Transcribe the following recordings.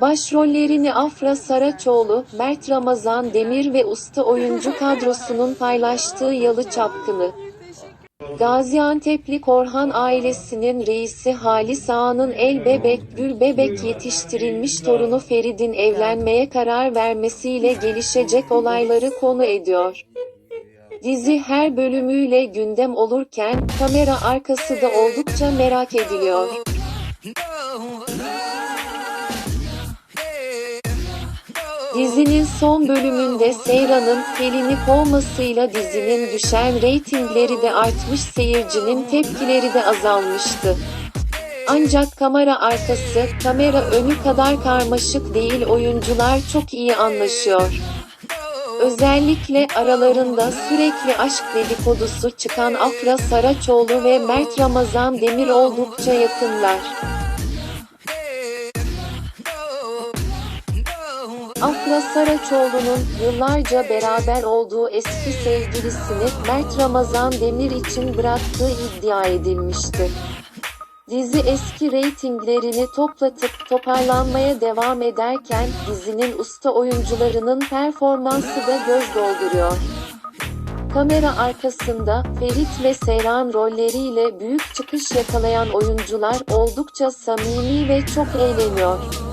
Başrollerini Afra Saraçoğlu, Mert Ramazan Demir ve usta oyuncu kadrosunun paylaştığı Yalı Çapkını. Gaziantep'li Korhan ailesinin reisi Halis Ağa'nın el bebek gül bebek yetiştirilmiş torunu Ferid'in evlenmeye karar vermesiyle gelişecek olayları konu ediyor. Dizi her bölümüyle gündem olurken kamera arkası da oldukça merak ediliyor. Dizinin son bölümünde Seyran'ın Pelin'i kovmasıyla dizinin düşen reytingleri de artmış seyircinin tepkileri de azalmıştı. Ancak kamera arkası, kamera önü kadar karmaşık değil oyuncular çok iyi anlaşıyor. Özellikle aralarında sürekli aşk dedikodusu çıkan Afra Saraçoğlu ve Mert Ramazan Demir oldukça yakınlar. Afra Saraçoğlu'nun yıllarca beraber olduğu eski sevgilisini Mert Ramazan Demir için bıraktığı iddia edilmişti. Dizi eski reytinglerini toplatıp toparlanmaya devam ederken dizinin usta oyuncularının performansı da göz dolduruyor. Kamera arkasında Ferit ve Seyran rolleriyle büyük çıkış yakalayan oyuncular oldukça samimi ve çok eğleniyor.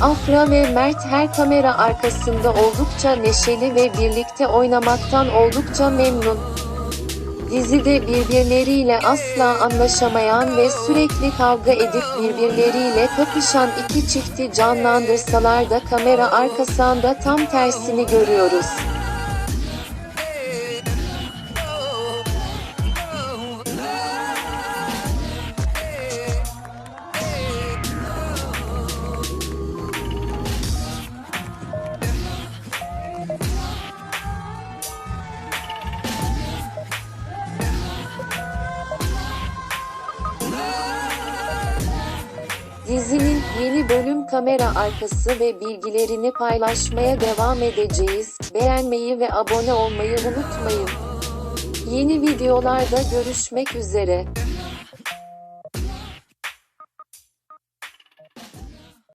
Afra ve Mert her kamera arkasında oldukça neşeli ve birlikte oynamaktan oldukça memnun. Dizide birbirleriyle asla anlaşamayan ve sürekli kavga edip birbirleriyle kapışan iki çifti canlandırsalar da kamera arkasında tam tersini görüyoruz. Dizinin yeni bölüm kamera arkası ve bilgilerini paylaşmaya devam edeceğiz. Beğenmeyi ve abone olmayı unutmayın. Yeni videolarda görüşmek üzere.